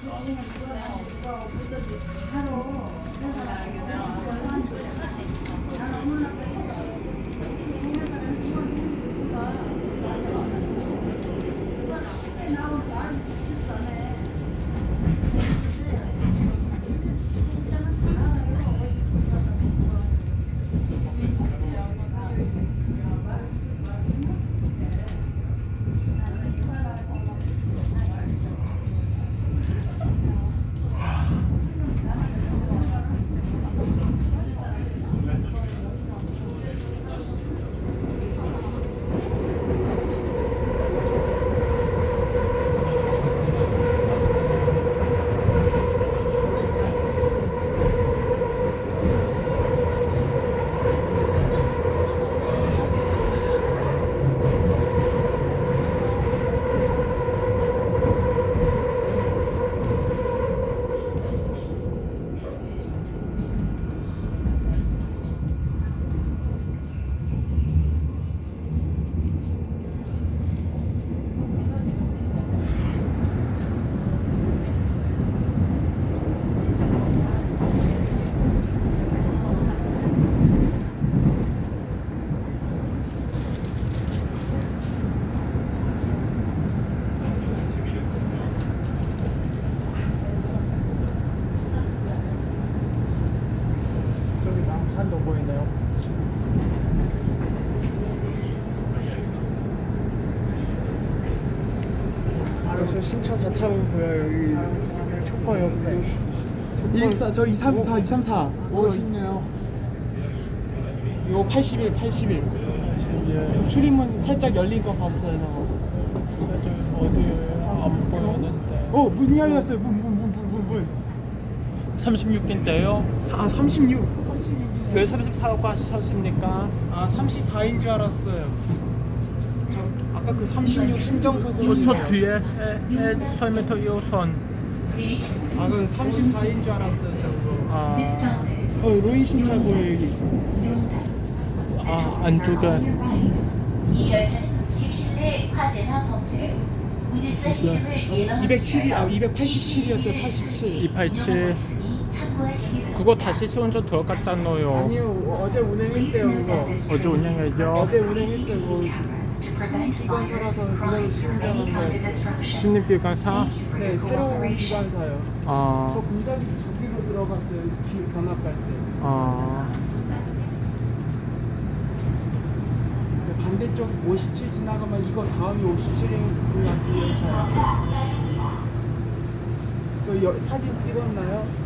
저기 산도 보이네요. 저 신차 4차로 보여요. 여기 초코 옆에. 114, 저 234, 234. 멋있네요. 이거 81, 81. 출입문 살짝 열린 거 봤어요, 저. 살짝 어디에 안 보이는데. 어, 문 열렸어요. 문, 문, 문, 문, 문, 문. 36인데요. 아, 36. 36. 왜 34라고 하셨습니까? 아, 34인 줄 알았어요. 저 아까 그 36 신정 소속이. 어, 저 뒤에 에, 에, 설명터 이호선. 아, 그 34인 줄 알았어요, 저거. 아, 어, 로인 신차 보여 여기. 아 안쪽에 이 열차는 객실 내 화재나 범죄, 무질서 해임을 예방하기 207이 아 287이었어요. 87. 287 그거 다시 시운전 들어갔잖아요. 아니요, 어제 운행했대요, 그거. 어제 운행했죠. 어제 운행했어요. 기관사라서 시운전한 거예요. 신입기관사. 네, 새로운 기관사요. 저 아, 공작이 저기로 들어갔어요. 뒤 견학 갈 때. 아, 근데 반대쪽 57 지나가면 이거 다음이 57인 그냥 뒤에서. 그 여, 사진 찍었나요?